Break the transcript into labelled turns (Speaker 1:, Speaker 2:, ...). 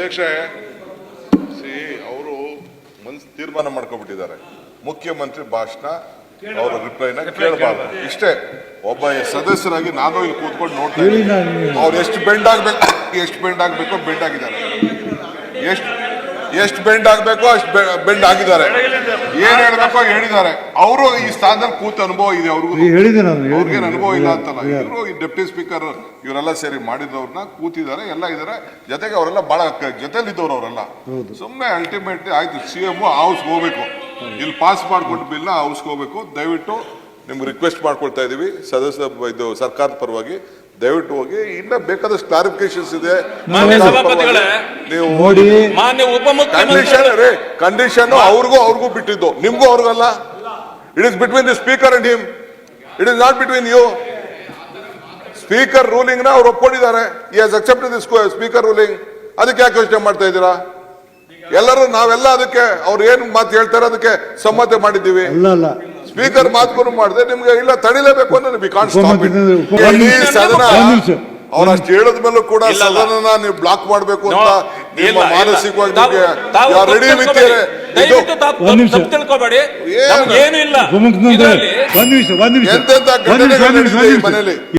Speaker 1: ಅಧ್ಯಕ್ಷ ಸಿ ಅವರು ಮನ್ಸ್ ತೀರ್ಮಾನ ಮಾಡ್ಕೊಬಿಟ್ಟಿದ್ದಾರೆ. ಮುಖ್ಯಮಂತ್ರಿ ಭಾಷಣ ಅವರ ರಿಪ್ಲೈನ ಕೇಳಬಾರ್ದು. ಇಷ್ಟೇ ಒಬ್ಬ ಸದಸ್ಯರಾಗಿ ನಾನು ಇಲ್ಲಿ ಕೂತ್ಕೊಂಡು
Speaker 2: ನೋಡ್ತೀನಿ
Speaker 1: ಅವ್ರು ಎಷ್ಟು ಬೆಂಡ್ ಆಗ್ಬೇಕು ಎಷ್ಟು ಬೆಂಡ್ ಆಗ್ಬೇಕೋ ಬೆಂಡ್ ಆಗಿದ್ದಾರೆ. ಎಷ್ಟು ಎಷ್ಟು ಬೆಂಡ್ ಆಗಬೇಕು ಅಷ್ಟು ಬೆಂಡ್ ಆಗಿದ್ದಾರೆ. ಏನ್ ಹೇಳ್ಬೇಕು ಹೇಳಿದ್ದಾರೆ. ಅವರು ಈ ಸ್ಥಾನದಲ್ಲಿ ಕೂತ ಅನುಭವ ಇದೆ ಅವ್ರಿಗೂ. ಅವ್ರಿಗೇನು ಅನುಭವ ಇಲ್ಲ ಅಂತಲ್ಲ? ಇವರು ಈ ಡೆಪ್ಟಿ ಸ್ಪೀಕರ್ ಇವರೆಲ್ಲ ಸೇರಿ ಮಾಡಿದವ್ರನ್ನ ಕೂತಿದ್ದಾರೆ ಎಲ್ಲ ಇದಾರೆ ಜೊತೆಗೆ ಅವರೆಲ್ಲ ಬಹಳ ಜೊತೆಲಿದ್ದವ್ರು ಅವರೆಲ್ಲ. ಸುಮ್ಮನೆ ಅಲ್ಟಿಮೇಟ್ಲಿ ಆಯ್ತು ಸಿ ಎಂ ಹೌಸ್ಗೆ ಹೋಗ್ಬೇಕು. ಇಲ್ಲಿ ಪಾಸ್ ಮಾಡ್ಕೊಂಡು ಬಿಲ್ನ ಹೌಸ್ಗೆ ಹೋಗ್ಬೇಕು. ದಯವಿಟ್ಟು ನಿಮ್ಗೆ ರಿಕ್ವೆಸ್ಟ್ ಮಾಡ್ಕೊಳ್ತಾ ಇದೀವಿ. ಸದಸ್ಯ ಇದು ಸರ್ಕಾರದ ಪರವಾಗಿ ದಯವಿಟ್ಟು ಹೋಗಿ ಇನ್ನ ಬೇಕಾದಷ್ಟು ಕ್ಲಾರಿಫಿಕೇಶನ್ಸ್ ಇದೆ.
Speaker 3: ಮಾನ್ಯ ಸಭಾಪತಿಗಳೇ,
Speaker 1: ನೀವು
Speaker 2: ನೋಡಿ.
Speaker 3: ಮಾನ್ಯ ಉಪಮುಖ್ಯಮಂತ್ರಿ
Speaker 1: ಕಂಡೀಷನ್ ರೇ ಕಂಡೀಷನ್ ಅವ್ರಿಗೂ ಅವ್ರಿಗೂ ಬಿಟ್ಟಿದ್ದು. ನಿಮ್ಗೂ ಅವ್ರಿಗಲ್ಲ. It is between the speaker and him it is not between you speaker ರೂಲಿಂಗ್ನ ಅವ್ರು ಒಪ್ಕೊಂಡಿದ್ದಾರೆ. ಈ ಹಸ್ ಅಕ್ಸೆಪ್ಟೆಡ್ ದಿ ಸ್ಪೀಕರ್ ರೂಲಿಂಗ್ ಅದಕ್ಕೆ ಯಾಕೆ ಯೋಚನೆ ಮಾಡ್ತಾ ಇದ್ದೀರಾ? ಎಲ್ಲರೂ ನಾವೆಲ್ಲ ಅದಕ್ಕೆ ಅವ್ರು ಏನ್ ಮಾತು ಹೇಳ್ತಾರೆ ಅದಕ್ಕೆ ಸಮ್ಮತಿ ಮಾಡಿದ್ದೀವಿ. ಸ್ಪೀಕರ್ ಮಾತುಗಳು ಮಾಡಿದೆ ನಿಮ್ಗೆ ಇಲ್ಲ ತಡಿಲೇಬೇಕು ಅಂದ್ರೆ ವಿ ಕಾನ್ ಸ್ಟಾಪ್
Speaker 2: ಉಪಮುಖ್ಯಮಂತ್ರಿ- ಉಪ-
Speaker 1: ಇಡೀ ಸದನ. ಅವ್ರ ಅಷ್ಟು ಹೇಳಿದ ಮೇಲೂ ಕೂಡ ಸದನ ನೀವು ಬ್ಲಾಕ್ ಮಾಡಬೇಕು ಅಂತ ನಿಮ್ಮ. ಮಾನಸಿಕವಾಗಿ ನಿಮ್ಗೆ ರೆಡಿ ವಿತ್ತೀರಿ
Speaker 3: ತಿಳ್ಕೊಬೇಡಿ.
Speaker 1: ಏನು?
Speaker 3: ನಮ್ಗೆ ಏನು ಇಲ್ಲ
Speaker 2: ಒಂದ್ ನಿಮಿಷ ಒಂದ್ ನಿಮಿಷ
Speaker 1: ಎಂತೆಂತ